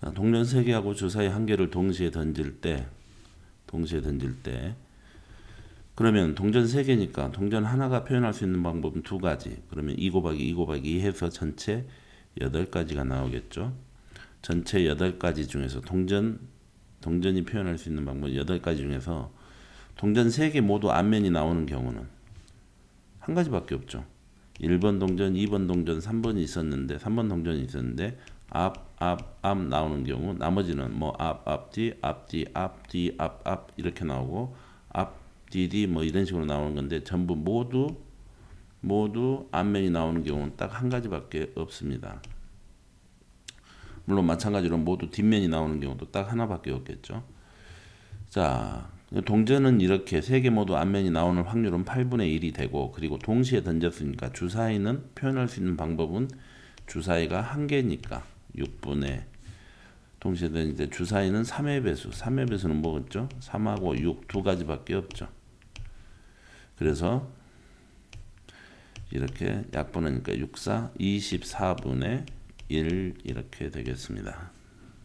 자, 동전 3개하고 주사위 1개를 동시에 던질 때 동시에 던질 때 그러면 동전 3개니까 동전 하나가 표현할 수 있는 방법은 두 가지. 그러면 2 곱하기 2 곱하기 2 해서 전체 8가지가 나오겠죠. 전체 8가지 중에서 동전 동전이 표현할 수 있는 방법 8가지 중에서 동전 3개 모두 앞면이 나오는 경우는 한 가지밖에 없죠. 1번 동전, 2번 동전, 3번이 있었는데 3번 동전이 있었는데 앞, 앞, 앞 나오는 경우 나머지는 뭐 앞, 앞, 뒤, 앞, 뒤, 앞, 뒤, 앞, 앞 이렇게 나오고 앞, 뒤, 뒤 뭐 이런 식으로 나오는 건데 전부 모두 모두 앞면이 나오는 경우는 딱 한 가지밖에 없습니다. 물론 마찬가지로 모두 뒷면이 나오는 경우도 딱 하나밖에 없겠죠. 자, 동전은 이렇게 세 개 모두 앞면이 나오는 확률은 8분의 1이 되고 그리고 동시에 던졌으니까 주사위는 표현할 수 있는 방법은 주사위가 한 개니까 6분의 동시에 때 주사위는 3의 배수 3의 배수는 뭐겠죠? 3하고 6 두 가지밖에 없죠. 그래서 이렇게 약분하니까 6, 4, 24분의 1 이렇게 되겠습니다.